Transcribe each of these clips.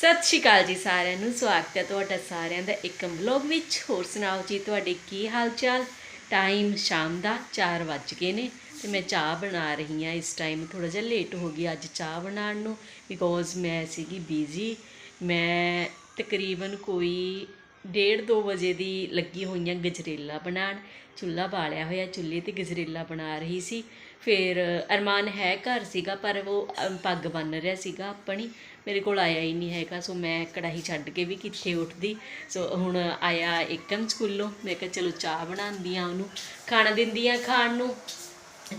ਸਤਿ ਸ਼੍ਰੀ ਅਕਾਲ ਜੀ ਸਾਰਿਆਂ ਨੂੰ, ਸਵਾਗਤ ਹੈ ਤੁਹਾਡਾ ਸਾਰਿਆਂ ਦਾ ਇੱਕ ਵਲੌਗ ਵਿੱਚ। ਹੋਰ ਸੁਣਾਓ ਜੀ, ਤੁਹਾਡੇ ਕੀ ਹਾਲ ਚਾਲ ਟਾਈਮ ਸ਼ਾਮ ਦਾ 4 ਵੱਜ ਗਏ ਨੇ ਤੇ ਮੈਂ ਚਾਹ ਬਣਾ ਰਹੀ ਹਾਂ। ਇਸ ਟਾਈਮ ਥੋੜਾ ਜਿਹਾ ਲੇਟ ਹੋ ਗਈ ਅੱਜ ਚਾਹ ਬਣਾਉਣ ਨੂੰ ਬਿਕੋਜ਼ ਮੈਂ ਸੀਗੀ ਬਿਜ਼ੀ ਮੈਂ ਤਕਰੀਬਨ ਕੋਈ ਡੇਢ ਦੋ ਵਜੇ ਦੀ ਲੱਗੀ ਹੋਈਆਂ ਗਜਰੇਲਾ ਬਣਾਉਣ। ਚੁੱਲ੍ਹਾ ਬਾਲਿਆ ਹੋਇਆ ਚੁੱਲ੍ਹੇ ਤੇ ਗਜਰੇਲਾ ਬਣਾ ਰਹੀ ਸੀ। ਫਿਰ ਅਰਮਾਨ ਹੈ ਘਰ ਸੀਗਾ, ਪਰ ਉਹ ਪੱਗ ਬੰਨ ਰਿਹਾ ਸੀਗਾ ਆਪਣੀ। ਮੇਰੇ ਕੋਲ ਆਇਆ ਹੀ ਨਹੀਂ ਹੈਗਾ, ਸੋ ਮੈਂ ਕੜਾਹੀ ਛੱਡ ਕੇ ਵੀ ਕਿੱਥੇ ਉੱਠਦੀ। ਸੋ ਹੁਣ ਆਇਆ ਇੱਕਮ ਸਕੂਲੋਂ, ਮੈਂ ਕਿਹਾ ਚਲੋ ਚਾਹ ਬਣਾਉਂਦੀ ਆ ਉਹਨੂੰ। ਖਾਣਾ ਦਿੰਦੀ ਆ ਖਾਣ ਨੂੰ।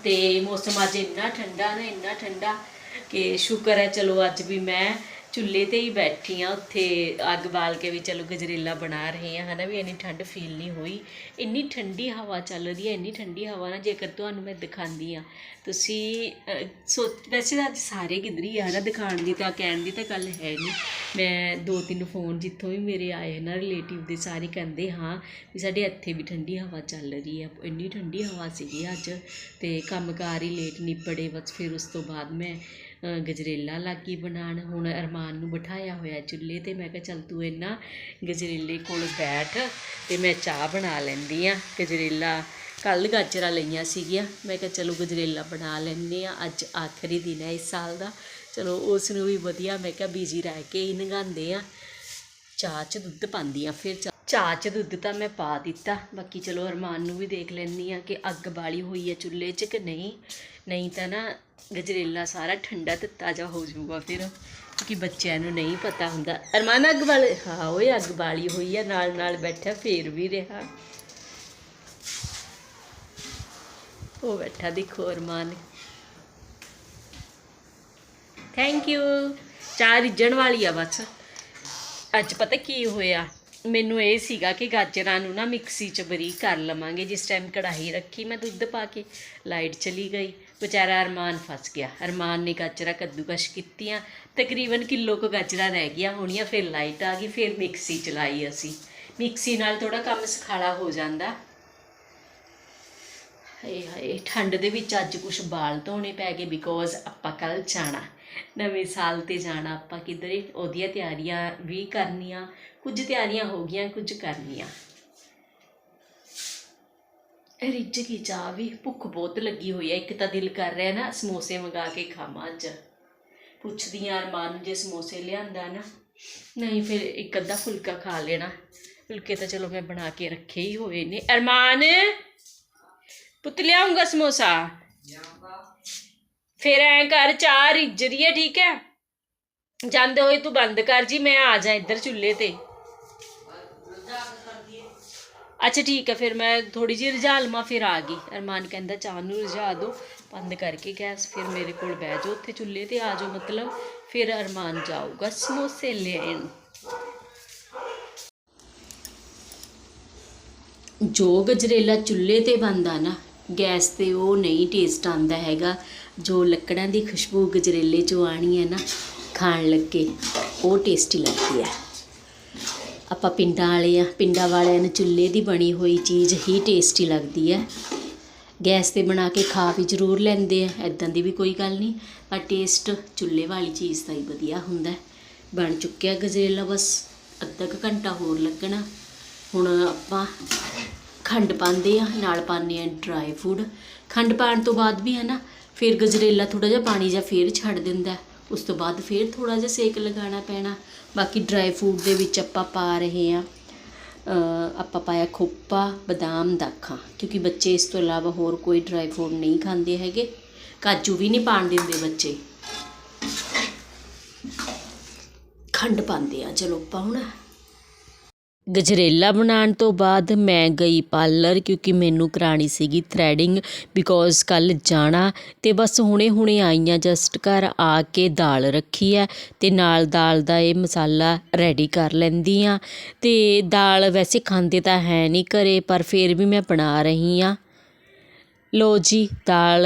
ਤੇ ਮੌਸਮ ਅੱਜ ਇੰਨਾ ਠੰਡਾ ਨਾ, ਇੰਨਾ ਠੰਡਾ ਕਿ ਸ਼ੁਕਰ ਹੈ ਚਲੋ ਅੱਜ ਵੀ ਮੈਂ ਚੁੱਲ੍ਹੇ ਤੇ ਹੀ ਬੈਠੀ ਆ ਉੱਥੇ ਅੱਗ ਬਾਲ ਕੇ ਵੀ ਚਲੋ ਗਜਰੇਲਾ ਬਣਾ ਰਹੇ ਆ ਹਨਾ ਵੀ ਇੰਨੀ ਠੰਡ ਫੀਲ ਨਹੀਂ ਹੋਈ। ਇੰਨੀ ਠੰਡੀ ਹਵਾ ਚੱਲ ਰਹੀ ਹੈ, ਇੰਨੀ ਠੰਡੀ ਹਵਾ ਨਾ ਜੇਕਰ ਤੁਹਾਨੂੰ ਮੈਂ ਦਿਖਾਉਂਦੀ ਆ ਤੁਸੀਂ ਸੋ, ਵੈਸੇ ਤਾਂ ਅੱਜ ਸਾਰੇ ਕਿਧਰੀ ਹੀ ਆ ਨਾ ਦਿਖਾਉਣ ਦੀ ਤਾਂ, ਕਹਿਣ ਦੀ ਤਾਂ ਗੱਲ ਹੈ ਨਹੀਂ। ਮੈਂ ਦੋ ਤਿੰਨ ਫੋਨ ਜਿੱਥੋਂ ਵੀ ਮੇਰੇ ਆਏ ਨਾ ਰਿਲੇਟਿਵ ਦੇ, ਸਾਰੇ ਕਹਿੰਦੇ, ਹਾਂ, ਵੀ ਸਾਡੇ ਇੱਥੇ ਵੀ ਠੰਡੀ ਹਵਾ ਚੱਲ ਰਹੀ ਹੈ, ਇੰਨੀ ਠੰਡੀ ਹਵਾ ਸੀਗੀ ਅੱਜ ਤੇ ਕੰਮਕਾਰ ਹੀ ਲੇਟ ਨਿਬੜੇ, ਬਸ ਫਿਰ ਉਸ ਤੋਂ ਬਾਅਦ ਮੈਂ ਗਜਰੇਲਾ ਲੱਗੀ ਬਣਾਉਣ। ਹੁਣ ਅਰਮਾਨ ਨੂੰ ਬਿਠਾਇਆ ਹੋਇਆ ਚੁੱਲ੍ਹੇ ਤੇ। ਮੈਂ ਕਿਹਾ, ਚੱਲ ਤੂੰ ਇਹਨਾਂ ਗਜਰੇਲੇ ਕੋਲ ਬੈਠ ਅਤੇ ਮੈਂ ਚਾਹ ਬਣਾ ਲੈਂਦੀ ਹਾਂ ਗਜਰੇਲਾ ਕੱਲ੍ਹ ਗਾਜਰਾਂ ਲਈਆਂ ਸੀਗੀਆਂ। ਮੈਂ ਕਿਹਾ, ਚਲੋ ਗਜਰੇਲਾ ਬਣਾ ਲੈਂਦੇ ਹਾਂ ਅੱਜ ਆਖਰੀ ਦਿਨ ਹੈ ਇਸ ਸਾਲ ਦਾ। ਚਲੋ ਉਸ ਨੂੰ ਵੀ ਵਧੀਆ। ਮੈਂ ਕਿਹਾ, ਬੀਜੀ ਰਹਿ ਕੇ ਹੀ ਨਗਾਉਂਦੇ ਆ। ਚਾਹ 'ਚ ਦੁੱਧ ਪਾਉਂਦੀ ਆ। ਫਿਰ ਚਾਹ 'ਚ ਦੁੱਧ ਤਾਂ ਮੈਂ ਪਾ ਦਿੱਤਾ। ਬਾਕੀ ਚਲੋ ਅਰਮਾਨ ਨੂੰ ਵੀ ਦੇਖ ਲੈਂਦੀ ਆ ਕਿ ਅੱਗ ਬਾਲੀ ਹੋਈ ਹੈ ਚੁੱਲ੍ਹੇ 'ਚ ਕਿ ਨਹੀਂ। ਨਹੀਂ ਤਾਂ ਨਾ ਗਜਰੇਲਾ ਸਾਰਾ ਠੰਡਾ ਤੇ ਤਾਜ਼ਾ ਹੋ ਜਾਊਗਾ ਫਿਰ, ਕਿਉਂਕਿ ਬੱਚਿਆਂ ਨੂੰ ਨਹੀਂ ਪਤਾ ਹੁੰਦਾ। ਅਰਮਾਨ, ਅੱਗ ਵਾਲੇ ਹਾਂ, ਓਏ, ਅੱਗ ਬਾਲੀ ਹੋਈ ਆ ਨਾਲ ਨਾਲ ਬੈਠਾ, ਫੇਰ ਵੀ ਰਿਹਾ। ਉਹ ਬੈਠਾ, ਦੇਖੋ ਅਰਮਾਨ। ਥੈਂਕ ਯੂ ਚਾਹ ਰਿੱਝਣ ਵਾਲੀ ਆ ਬਸ। ਅੱਜ ਪਤਾ ਕੀ ਹੋਇਆ? ਮੈਨੂੰ ਇਹ ਸੀਗਾ ਕਿ ਗਾਜਰਾਂ ਨੂੰ ਨਾ ਮਿਕਸੀ 'ਚ ਬਰੀਕ ਕਰ ਲਵਾਂਗੇ, ਜਿਸ ਟਾਈਮ ਕੜਾਹੀ ਰੱਖੀ ਮੈਂ ਦੁੱਧ ਪਾ ਕੇ, ਲਾਈਟ ਚਲੀ ਗਈ। ਵਿਚਾਰਾ ਅਰਮਾਨ ਫਸ ਗਿਆ। ਅਰਮਾਨ ਨੇ ਗਾਜਰਾਂ ਕੱਦੂਕਸ਼ ਕੀਤੀਆਂ, ਤਕਰੀਬਨ ਕਿਲੋ ਕੁ ਗਾਜਰਾਂ ਰਹਿ ਗਈਆਂ ਹੋਣੀਆਂ, ਫਿਰ ਲਾਈਟ ਆ ਗਈ, ਫਿਰ ਮਿਕਸੀ ਚਲਾਈ ਅਸੀਂ। ਮਿਕਸੀ ਨਾਲ ਥੋੜਾ ਕੰਮ ਸਖਾਲਾ ਹੋ ਜਾਂਦਾ। ਹਾਏ ਹਾਏ, ਠੰਡ ਦੇ ਵਿੱਚ ਅੱਜ ਕੁਝ ਬਾਲ ਧੋਣੇ ਪੈ ਗਏ ਬਿਕੋਜ਼ ਆਪਾਂ ਕੱਲ ਜਾਣਾ। ਨਵੇਂ ਸਾਲ ਤੇ ਜਾਣਾ ਆਪਾਂ ਕਿਧਰੇ? ਉਹਦੀਆਂ ਤਿਆਰੀਆਂ ਵੀ ਕਰਨੀਆਂ, ਕੁਝ ਤਿਆਰੀਆਂ ਹੋ ਗਈਆਂ, ਕੁਝ ਕਰਨੀਆਂ। ਇਹ ਰਿੱਝ ਕੀ ਚਾਹ ਵੀ, ਭੁੱਖ ਬਹੁਤ ਲੱਗੀ ਹੋਈ ਹੈ ਇੱਕ ਤਾਂ ਦਿਲ ਕਰ ਰਿਹਾ ਨਾ ਸਮੋਸੇ ਮੰਗਾ ਕੇ ਖਾਵਾਂ ਅੱਜ। ਪੁੱਛਦੀ ਆ ਅਰਮਾਨ ਨੂੰ ਜੇ ਸਮੋਸੇ ਲਿਆਂਦਾ ਨਾ, ਨਹੀਂ ਫਿਰ ਇੱਕ ਅੱਧਾ ਫੁਲਕਾ ਖਾ ਲੈਣਾ। ਫੁਲਕੇ ਤਾਂ ਚਲੋ ਮੈਂ ਬਣਾ ਕੇ ਰੱਖੇ ਹੀ ਹੋਏ ਨੇ। ਅਰਮਾਨ! ਪੁੱਤ ਲਿਆਉਂਗਾ ਸਮੋਸਾ? ਫਿਰ ਐਂ ਕਰ, ਚਾਹ ਰਿੱਝ ਰਹੀ ਹੈ ਠੀਕ ਹੈ? ਜਾਂਦੇ ਹੋਏ ਤੂੰ ਬੰਦ ਕਰ ਜੀ, ਮੈਂ ਆ ਜਾ ਇੱਧਰ ਚੁੱਲ੍ਹੇ ਤੇ। ਅੱਛਾ, ਠੀਕ ਹੈ, ਫਿਰ ਮੈਂ ਥੋੜੀ ਜਿਹੀ ਰਝਾ ਲਵਾਂ ਫਿਰ ਆ ਗਈ। ਅਰਮਾਨ ਕਹਿੰਦਾ, ਚਾਹ ਨੂੰ ਰਝਾ ਦਿਓ ਬੰਦ ਕਰਕੇ ਗੈਸ, ਫਿਰ ਮੇਰੇ ਕੋਲ ਬਹਿ ਜਾਓ, ਉੱਥੇ ਚੁੱਲ੍ਹੇ ਤੇ ਆ ਜਾਓ, ਮਤਲਬ ਫਿਰ ਅਰਮਾਨ ਜਾਊਗਾ, ਸਮੋਸੇ ਲੈਣ। ਜੋ ਗਜਰੇਲਾ ਚੁੱਲ੍ਹੇ ਤੇ ਬਣਦਾ ਨਾ ਗੈਸ ਤੇ ਉਹ ਨਹੀਂ ਟੇਸਟ ਆਉਂਦਾ ਹੈਗਾ। ਜੋ ਲੱਕੜਾਂ ਦੀ ਖੁਸ਼ਬੂ ਗਜਰੇਲੇ 'ਚੋਂ ਆਣੀ ਹੈ ਨਾ, ਖਾਣ ਲੱਗੇ, ਉਹ ਟੇਸਟੀ ਲੱਗਦੀ ਹੈ। ਆਪਾਂ ਪਿੰਡਾਂ ਵਾਲੇ ਆ, ਪਿੰਡਾਂ ਵਾਲਿਆਂ ਨੂੰ ਚੁੱਲ੍ਹੇ ਦੀ ਬਣੀ ਹੋਈ ਚੀਜ਼ ਹੀ ਟੇਸਟੀ ਲੱਗਦੀ ਹੈ। ਗੈਸ ਤੇ ਬਣਾ ਕੇ ਖਾ ਵੀ ਜ਼ਰੂਰ ਲੈਂਦੇ ਆ ਐਦਾਂ ਦੀ ਵੀ ਕੋਈ ਗੱਲ ਨਹੀਂ, ਪਰ ਟੇਸਟ ਚੁੱਲ੍ਹੇ ਵਾਲੀ ਚੀਜ਼ ਦਾ ਹੀ ਵਧੀਆ ਹੁੰਦਾ ਬਣ ਚੁੱਕਿਆ ਗਜਰੇਲਾ ਬਸ, ਅੱਧਾ ਕੁ ਘੰਟਾ ਹੋਰ ਲੱਗਣਾ। ਹੁਣ ਆਪਾਂ ਖੰਡ ਪਾਉਂਦੇ ਆ, ਨਾਲ ਪਾਉਂਦੇ ਆ ਡਰਾਈ ਫੂਡ ਖੰਡ ਪਾਉਣ ਤੋਂ ਬਾਅਦ ਵੀ ਹੈ ਨਾ ਫਿਰ ਗਜਰੇਲਾ ਥੋੜਾ ਜਿਹਾ ਪਾਣੀ ਜਾਂ ਫੇਰ ਛੱਡ ਦਿੰਦਾ। ਉਸ ਤੋਂ ਬਾਅਦ ਫੇਰ ਥੋੜਾ ਜਿਹਾ ਸੇਕ ਲਗਾਉਣਾ ਪੈਣਾ। ਬਾਕੀ ਡਰਾਈ ਫੂਡ ਦੇ ਵਿੱਚ ਆਪਾਂ ਪਾ ਰਹੇ ਆ ਆਪਾਂ ਪਾਇਆ ਖੋਪਾ, ਬਦਾਮ, ਦਾਖਾਂ। ਕਿਉਂਕਿ ਬੱਚੇ ਇਸ ਤੋਂ ਇਲਾਵਾ ਹੋਰ ਕੋਈ ਡਰਾਈ ਫੂਡ ਨਹੀਂ ਖਾਂਦੇ ਹੈਗੇ। ਕਾਜੂ ਵੀ ਨਹੀਂ ਪਾਣ ਦਿੰਦੇ ਬੱਚੇ। ਖੰਡ ਪਾਉਂਦੇ ਆ, ਚਲੋ ਆਪਾਂ ਹੁਣ ਗਜਰੇਲਾ ਬਣਾਉਣ ਤੋਂ ਬਾਅਦ ਮੈਂ ਗਈ ਪਾਰਲਰ ਕਿਉਂਕਿ ਮੈਨੂੰ ਕਰਵਾਉਣੀ ਸੀਗੀ ਥਰੈਡਿੰਗ ਬਿਕੋਜ਼ ਕੱਲ੍ਹ ਜਾਣਾ ਅਤੇ ਬਸ ਹੁਣੇ ਹੁਣੇ ਆਈ ਹਾਂ ਜਸਟ ਘਰ ਆ ਕੇ ਦਾਲ ਰੱਖੀ ਹੈ ਅਤੇ ਨਾਲ ਦਾਲ ਦਾ ਇਹ ਮਸਾਲਾ ਰੈਡੀ ਕਰ ਲੈਂਦੀ ਹਾਂ ਅਤੇ ਦਾਲ ਵੈਸੇ ਖਾਂਦੇ ਤਾਂ ਹੈ ਨਹੀਂ ਘਰ ਪਰ ਫਿਰ ਵੀ ਮੈਂ ਬਣਾ ਰਹੀ ਹਾਂ। ਲੋ ਜੀ, ਦਾਲ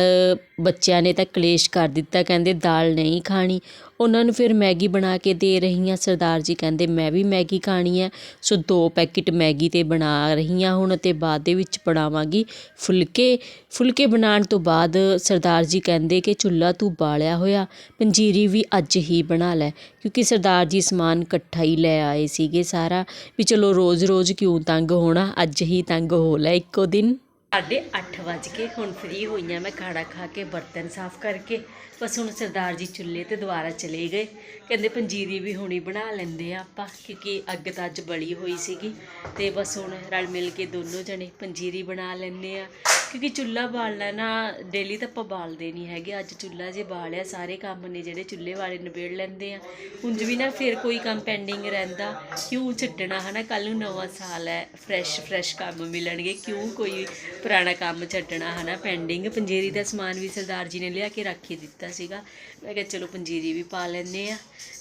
ਬੱਚਿਆਂ ਨੇ ਤਾਂ ਕਲੇਸ਼ ਕਰ ਦਿੱਤਾ, ਕਹਿੰਦੇ ਦਾਲ ਨਹੀਂ ਖਾਣੀ। ਉਹਨਾਂ ਨੂੰ ਫਿਰ ਮੈਗੀ ਬਣਾ ਕੇ ਦੇ ਰਹੀ ਹਾਂ ਸਰਦਾਰ ਜੀ ਕਹਿੰਦੇ ਮੈਂ ਵੀ ਮੈਗੀ ਖਾਣੀ ਹੈ। ਸੋ ਦੋ ਪੈਕੇਟ ਮੈਗੀ ਤੇ ਬਣਾ ਰਹੀ ਹਾਂ ਹੁਣ ਅਤੇ ਬਾਅਦ ਦੇ ਵਿੱਚ ਬਣਾਵਾਂਗੀ ਫੁਲਕੇ। ਫੁਲਕੇ ਬਣਾਉਣ ਤੋਂ ਬਾਅਦ ਸਰਦਾਰ ਜੀ ਕਹਿੰਦੇ ਕਿ ਚੁੱਲ੍ਹਾ ਤੂੰ ਬਾਲਿਆ ਹੋਇਆ, ਪੰਜੀਰੀ ਵੀ ਅੱਜ ਹੀ ਬਣਾ ਲੈ। ਕਿਉਂਕਿ ਸਰਦਾਰ ਜੀ ਸਮਾਨ ਇਕੱਠਾ ਹੀ ਲੈ ਆਏ ਸੀਗੇ ਸਾਰਾ, ਵੀ ਚਲੋ ਰੋਜ਼-ਰੋਜ਼ ਕਿਉਂ ਤੰਗ ਹੋਣਾ, ਅੱਜ ਹੀ ਤੰਗ ਹੋ ਲੈ ਇੱਕੋ ਦਿਨ। ਸਾਢੇ ਅੱਠ ਵੱਜ ਕੇ ਹੁਣ ਫ੍ਰੀ ਹੋਈਆਂ ਮੈਂ ਖਾਣਾ ਖਾ ਕੇ, ਬਰਤਨ ਸਾਫ਼ ਕਰਕੇ, ਬਸ ਹੁਣ ਸਰਦਾਰ ਜੀ ਚੁੱਲ੍ਹੇ ਤੇ ਦੁਬਾਰਾ ਚਲੇ ਗਏ। ਕਹਿੰਦੇ ਪੰਜੀਰੀ ਵੀ ਹੁਣੀ ਬਣਾ ਲੈਂਦੇ ਆ ਆਪਾਂ, ਕਿਉਂਕਿ ਅੱਗ ਤਾਂ ਅੱਜ ਬਲੀ ਹੋਈ ਸੀਗੀ। ਤੇ ਬਸ ਹੁਣ ਰਲ ਮਿਲ ਕੇ ਦੋਨੋਂ ਜਣੇ ਪੰਜੀਰੀ ਬਣਾ ਲੈਂਦੇ ਆ ਕਿਉਂਕਿ ਚੁੱਲ੍ਹਾ ਬਾਲਣਾ ਨਾ ਡੇਲੀ ਤਾਂ ਆਪਾਂ ਬਾਲਦੇ ਨਹੀਂ ਹੈਗੇ। ਅੱਜ ਚੁੱਲ੍ਹਾ ਜੇ ਬਾਲਿਆ, ਸਾਰੇ ਕੰਮ ਨੇ ਜਿਹੜੇ ਚੁੱਲ੍ਹੇ ਵਾਲੇ ਨਿਬੇੜ ਲੈਂਦੇ ਆ। ਉਂਝ ਵੀ ਨਾ ਫਿਰ ਕੋਈ ਕੰਮ ਪੈਂਡਿੰਗ ਰਹਿੰਦਾ, ਕਿਉਂ ਛੱਡਣਾ, ਹਨਾ? ਕੱਲ ਨੂੰ ਨਵਾਂ ਸਾਲ ਹੈ ਫਰੈਸ਼ ਫਰੈਸ਼ ਕੰਮ ਮਿਲਣਗੇ, ਕਿਉਂ ਕੋਈ ਪੁਰਾਣਾ ਕੰਮ ਛੱਡਣਾ, ਹਨਾ? ਪੈਂਡਿੰਗ ਪੰਜੀਰੀ ਦਾ ਸਮਾਨ ਵੀ ਸਰਦਾਰ ਜੀ ਨੇ ਲਿਆ ਕੇ ਰੱਖ ਹੀ ਦਿੱਤਾ ਸੀਗਾ। ਮੈਂ ਕਿਹਾ, ਚਲੋ ਪੰਜੀਰੀ ਵੀ ਪਾ ਲੈਂਦੇ ਆ।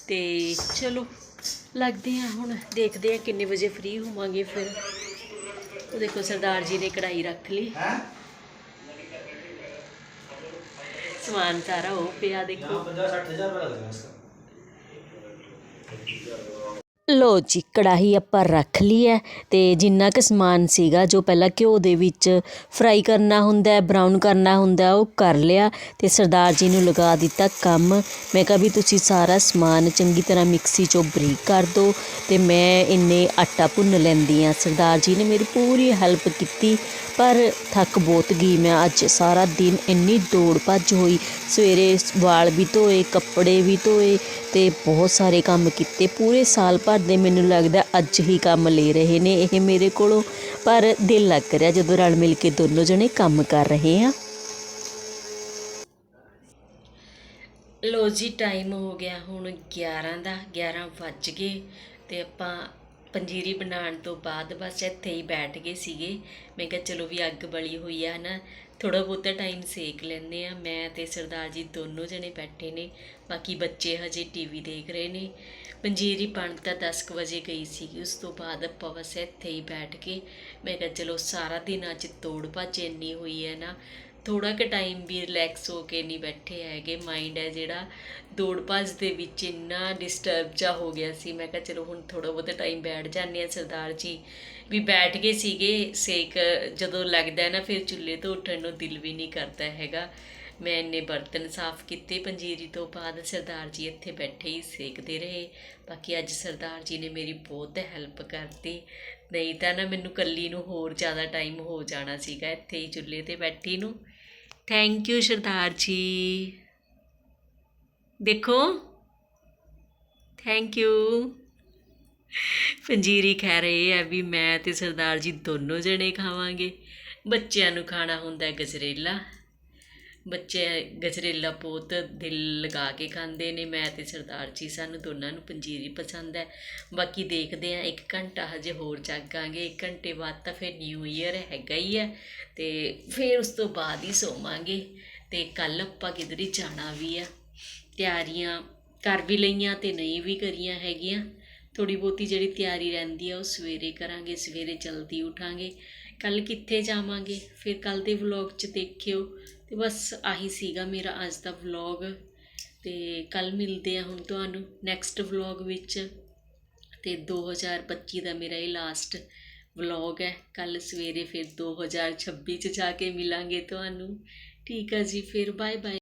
ਤੇ ਚਲੋ, ਲੱਗਦੇ ਆ ਹੁਣ, ਦੇਖਦੇ ਆ ਕਿੰਨੇ ਵਜੇ ਫ੍ਰੀ ਹੋਵਾਂਗੇ ਫਿਰ। ਉਹ ਦੇਖੋ, ਸਰਦਾਰ ਜੀ ਨੇ ਕੜਾਈ ਰੱਖ ਲਈ। ਸਮਾਨ ਸਾਰਾ ਉਹ ਪਿਆ ਦੇਖੋ। ਲੋ ਜੀ, ਕੜਾਹੀ ਆਪਾਂ ਰੱਖ ਲਈ ਹੈ ਅਤੇ ਜਿੰਨਾ ਕੁ ਸਮਾਨ ਸੀਗਾ ਜੋ ਪਹਿਲਾਂ ਘਿਓ ਦੇ ਵਿੱਚ ਫਰਾਈ ਕਰਨਾ ਹੁੰਦਾ ਬਰਾਊਨ ਕਰਨਾ ਹੁੰਦਾ ਉਹ ਕਰ ਲਿਆ ਅਤੇ ਸਰਦਾਰ ਜੀ ਨੂੰ ਲਗਾ ਦਿੱਤਾ ਕੰਮ। ਮੈਂ ਕਿਹਾ ਵੀ ਤੁਸੀਂ ਸਾਰਾ ਸਮਾਨ ਚੰਗੀ ਤਰ੍ਹਾਂ ਮਿਕਸੀ 'ਚੋਂ ਬਰੀਕ ਕਰ ਦਿਓ ਅਤੇ ਮੈਂ ਇੰਨੇ ਆਟਾ ਭੁੰਨ ਲੈਂਦੀ ਹਾਂ। ਸਰਦਾਰ ਜੀ ਨੇ ਮੇਰੀ ਪੂਰੀ ਹੈਲਪ ਕੀਤੀ, ਪਰ ਥੱਕ ਬਹੁਤ ਗਈ ਮੈਂ। ਅੱਜ ਸਾਰਾ ਦਿਨ ਇੰਨੀ ਦੌੜ ਭੱਜ ਹੋਈ, ਸਵੇਰੇ ਵਾਲ ਵੀ ਧੋਏ, ਕੱਪੜੇ ਵੀ ਧੋਏ ਅਤੇ ਬਹੁਤ ਸਾਰੇ ਕੰਮ ਕੀਤੇ। ਪੂਰੇ ਸਾਲ ਭਰ ਦੇ ਮੈਨੂੰ ਲੱਗਦਾ ਅੱਜ ਹੀ ਕੰਮ ਲੈ ਰਹੇ ਨੇ ਇਹ ਮੇਰੇ ਕੋਲੋਂ। ਪਰ ਦਿਲ ਲੱਗ ਰਿਹਾ ਜਦੋਂ ਰਲ ਮਿਲ ਕੇ ਦੋਨੋਂ ਜਣੇ ਕੰਮ ਕਰ ਰਹੇ ਆ। ਲੋ ਜੀ ਟਾਈਮ ਹੋ ਗਿਆ ਹੁਣ 11 ਦਾ 11 ਵੱਜ ਗਏ ਤੇ ਆਪਾਂ ਪੰਜੀਰੀ ਬਣਾਉਣ ਤੋਂ ਬਾਅਦ ਬਸ ਇੱਥੇ ਹੀ ਬੈਠ ਗਏ ਸੀਗੇ। ਮੈਂ ਕਿਹਾ ਚਲੋ ਵੀ ਅੱਗ ਬਲੀ ਹੋਈ ਆ ਨਾ ਥੋੜਾ ਬਹੁਤਾ ਟਾਈਮ ਸੇਕ ਲੈਂਦੇ ਆ। ਮੈਂ ਤੇ ਸਰਦਾਰ ਜੀ ਦੋਨੋਂ ਜਣੇ ਬੈਠੇ ਨੇ, ਬਾਕੀ ਬੱਚੇ ਹਜੇ ਟੀਵੀ ਦੇਖ ਰਹੇ ਨੇ। ਪੰਜੀਰੀ ਬਣ ਤਾਂ 10 ਕੁ ਵਜੇ ਗਈ ਸੀਗੀ, ਉਸ ਤੋਂ ਬਾਅਦ ਆਪਾਂ ਬਸ ਇੱਥੇ ਹੀ ਬੈਠ ਕੇ ਮੈਂ ਕਿਹਾ ਚਲੋ ਸਾਰਾ ਦਿਨ ਅੱਜ ਤੋੜ ਭੱਜ ਇੰਨੀ ਹੋਈ ਹੈ ਨਾ ਥੋੜਾ ਕੁ ਟਾਈਮ ਵੀ ਰਿਲੈਕਸ ਹੋ ਕੇ ਨਹੀਂ ਬੈਠੇ ਹੈਗੇ ਮਾਈਂਡ ਹੈ ਜਿਹੜਾ ਦੌੜ ਭੱਜ ਦੇ ਵਿੱਚ ਇੰਨਾ ਡਿਸਟਰਬ ਜਾ ਹੋ ਗਿਆ ਸੀ, ਮੈਂ ਕਿਹਾ ਚਲੋ ਹੁਣ ਥੋੜਾ ਬਹੁਤਾ ਟਾਈਮ ਬੈਠ ਜਾਂਦੇ ਆ ਸਰਦਾਰ ਜੀ, ਵੀ ਬੈਠ ਗਏ ਸੀਗੇ, ਸੇਕ ਜਦੋਂ ਲੱਗਦਾ ਨਾ ਫਿਰ ਚੁੱਲ੍ਹੇ ਤੋਂ ਉੱਠਣ ਨੂੰ ਦਿਲ ਵੀ ਨਹੀਂ ਕਰਦਾ ਹੈਗਾ। ਮੈਂ ਇੰਨੇ ਬਰਤਨ ਸਾਫ਼ ਕੀਤੇ, ਪੰਜੀਰੀ ਤੋਂ ਬਾਅਦ ਸਰਦਾਰ ਜੀ ਇੱਥੇ ਬੈਠੇ ਹੀ ਸੇਕਦੇ ਰਹੇ। ਬਾਕੀ ਅੱਜ ਸਰਦਾਰ ਜੀ ਨੇ ਮੇਰੀ ਬਹੁਤ ਹੈਲਪ ਕਰਤੀ। ਨਹੀਂ ਤਾਂ ਨਾ ਮੈਨੂੰ ਕੱਲੀ ਨੂੰ ਹੋਰ ਜ਼ਿਆਦਾ ਟਾਈਮ ਹੋ ਜਾਣਾ ਸੀਗਾ ਇੱਥੇ ਹੀ ਚੁੱਲ੍ਹੇ ਤੇ ਬੈਠੀ ਨੂੰ। Thank you Sardar ji. ਦੇਖੋ। ਥੈਂਕ ਯੂ ਪੰਜੀਰੀ ਖਾ ਰਹੇ ਆ ਵੀ ਮੈਂ ਤੇ ਸਰਦਾਰ ਜੀ ਦੋਨੋਂ ਜਣੇ ਖਾਵਾਂਗੇ। ਬੱਚਿਆਂ ਨੂੰ ਖਾਣਾ ਹੁੰਦਾ ਗਜਰੇਲਾ। ਬੱਚੇ ਗਜਰੇਲਾ ਬਹੁਤ ਦਿਲ ਲਗਾ ਕੇ ਖਾਂਦੇ ਨੇ। ਮੈਂ ਅਤੇ ਸਰਦਾਰ ਜੀ ਸਾਨੂੰ ਦੋਨਾਂ ਨੂੰ ਪੰਜੀਰੀ ਪਸੰਦ ਹੈ। ਬਾਕੀ ਦੇਖਦੇ ਹਾਂ, ਇੱਕ ਘੰਟਾ ਹਜੇ ਹੋਰ ਜਾਗਾਂਗੇ। ਇੱਕ ਘੰਟੇ ਬਾਅਦ ਤਾਂ ਫਿਰ ਨਿਊ ਈਅਰ ਹੈਗਾ ਹੀ ਹੈ ਤੇ ਫਿਰ ਉਸ ਤੋਂ ਬਾਅਦ ਹੀ ਸੋਵਾਂਗੇ। ਤੇ ਕੱਲ ਆਪਾਂ ਕਿਧਰ ਹੀ ਜਾਣਾ ਵੀ ਆ। ਤਿਆਰੀਆਂ ਕਰ ਵੀ ਲਈਆਂ ਤੇ ਨਹੀਂ ਵੀ ਕਰੀਆਂ ਹੈਗੀਆਂ। ਥੋੜੀ ਬਹੁਤੀ ਜਿਹੜੀ ਤਿਆਰੀ ਰਹਿੰਦੀ ਆ, ਉਹ ਸਵੇਰੇ ਕਰਾਂਗੇ, ਸਵੇਰੇ ਜਲਦੀ ਉਠਾਂਗੇ। ਕੱਲ ਕਿੱਥੇ ਜਾਵਾਂਗੇ? ਫਿਰ ਕੱਲ ਦੇ ਵਲੌਗ 'ਚ ਦੇਖਿਓ। ਤੇ ਬਸ ਆਹੀ ਸੀਗਾ ਮੇਰਾ ਅੱਜ ਦਾ ਵਲੌਗ ਤੇ ਕੱਲ ਮਿਲਦੇ ਆ ਹੁਣ ਤੁਹਾਨੂੰ ਨੈਕਸਟ ਵਲੌਗ ਵਿੱਚ ਤੇ 2025 ਦਾ ਮੇਰਾ ਇਹ ਲਾਸਟ ਵਲੌਗ ਹੈ। ਕੱਲ ਸਵੇਰੇ ਫਿਰ 2026 ਚ ਜਾ ਕੇ ਮਿਲਾਂਗੇ ਤੁਹਾਨੂੰ। ਠੀਕ ਹੈ ਜੀ, ਫਿਰ ਬਾਏ ਬਾਏ